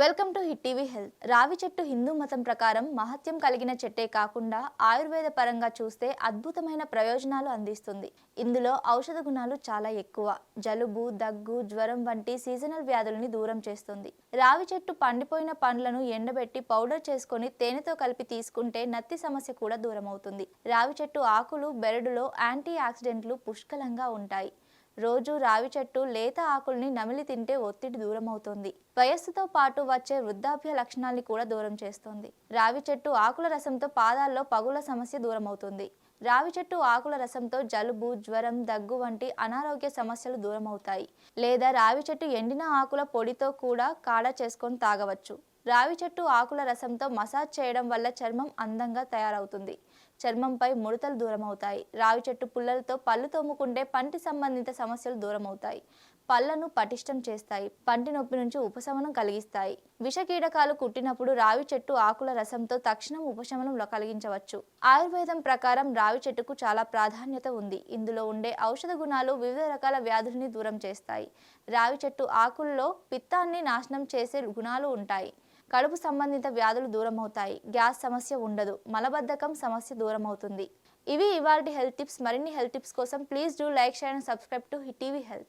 Welcome to hit TV health. రావి చెట్టు హిందూ మతం ప్రకారం మహత్యం కలిగిన చెట్టే కాకుండా ఆయుర్వేద పరంగా చూస్తే అద్భుతమైన ప్రయోజనాలు అందిస్తుంది. ఇందులో ఔషధ గుణాలు చాలా ఎక్కువ. జలుబు దగ్గు జ్వరం వంటి సీజనల్ వ్యాధులని దూరం చేస్తుంది. రావి చెట్టు పండిపోయిన పండ్లను ఎండబెట్టి పౌడర్ చేసుకొని తేనెతో కలిపి తీసుకుంటే నత్తి సమస్య కూడా దూరం అవుతుంది రావి చెట్టు ఆకులు బెరడులో యాంటీ ఆక్సిడెంట్లు పుష్కలంగా ఉంటాయి. రోజు రావి చెట్టు లేత ఆకుల్ని నమిలి తింటే ఒత్తిడి దూరం అవుతుంది వయస్సుతో పాటు వచ్చే వృద్ధాప్య లక్షణాల్ని కూడా దూరం చేస్తుంది. రావి చెట్టు ఆకుల రసంతో పాదాల్లో పగుల సమస్య దూరం అవుతుంది రావి చెట్టు ఆకుల రసంతో జలుబు జ్వరం దగ్గు వంటి అనారోగ్య సమస్యలు దూరం అవుతాయి లేదా రావి చెట్టు ఎండిన ఆకుల పొడితో కూడా కాడ చేసుకొని తాగవచ్చు. రావి చెట్టు ఆకుల రసంతో మసాజ్ చేయడం వల్ల చర్మం అందంగా తయారవుతుంది. చర్మంపై ముడతలు దూరమవుతాయి. రావి చెట్టు పుల్లలతో పళ్ళు తోముకుంటే పంటి సంబంధిత సమస్యలు దూరమవుతాయి. పళ్ళను పటిష్టం చేస్తాయి. పంటి నొప్పి నుంచి ఉపశమనం కలిగిస్తాయి. విష కీటకాలు కుట్టినప్పుడు రావి చెట్టు ఆకుల రసంతో తక్షణం ఉపశమనం కలిగించవచ్చు. ఆయుర్వేదం ప్రకారం రావి చెట్టుకు చాలా ప్రాధాన్యత ఉంది. ఇందులో ఉండే ఔషధ గుణాలు వివిధ రకాల వ్యాధుల్ని దూరం చేస్తాయి. రావి చెట్టు ఆకుల్లో పిత్తాన్ని నాశనం చేసే గుణాలు ఉంటాయి. కడుపు సంబంధిత వ్యాధులు దూరం అవుతాయి గ్యాస్ సమస్య ఉండదు. మలబద్ధకం సమస్య దూరమవుతుంది. ఇవి ఇవాళ హెల్త్ టిప్స్. మరిన్ని హెల్త్ టిప్స్ కోసం please do like share and subscribe to hit TV health.